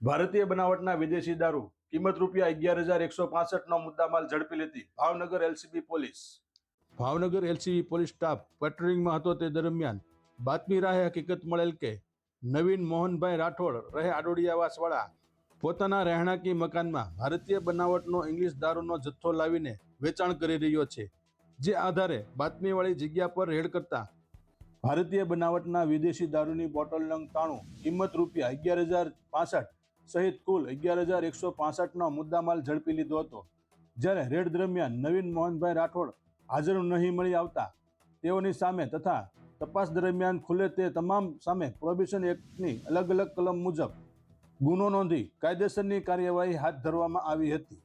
ભારતીય બનાવટના વિદેશી દારૂ, કિંમત રૂપિયા અગિયાર હજાર એકસો પાસઠનો મુદ્દામાલ ઝડપી લેતી Bhavnagar LCB police. Bhavnagar LCB police staff પેટ્રોલિંગમાં હતો તે દરમિયાન બાતમી રાહે હકીકત મળેલ કે નવીન મોહનભાઈ રાઠોડ રહે આડોડિયાવાસવાળા પોતાના રહેણાંકી મકાનમાં ભારતીય બનાવટનો ઇંગ્લિશ દારૂનો જથ્થો લાવીને વેચાણ કરી રહ્યો છે, જે આધારે બાતમીવાળી જગ્યા પર રેડ કરતા ભારતીય બનાવટના વિદેશી દારૂની બોટલ નંગ તાણું કિંમત રૂપિયા અગિયાર હજાર પાસઠ સહિત કુલ અગિયાર હજાર એકસો પાસઠનો મુદ્દામાલ ઝડપી લીધો હતો. જ્યારે રેડ દરમિયાન નવીન મોહનભાઈ રાઠોડ હાજર નહીં મળી આવતા, તેઓની સામે તથા તપાસ દરમિયાન ખુલે તે તમામ સામે પ્રોહિબિશન એક્ટની અલગ અલગ કલમ મુજબ ગુનો નોંધી કાયદેસરની કાર્યવાહી હાથ ધરવામાં આવી હતી.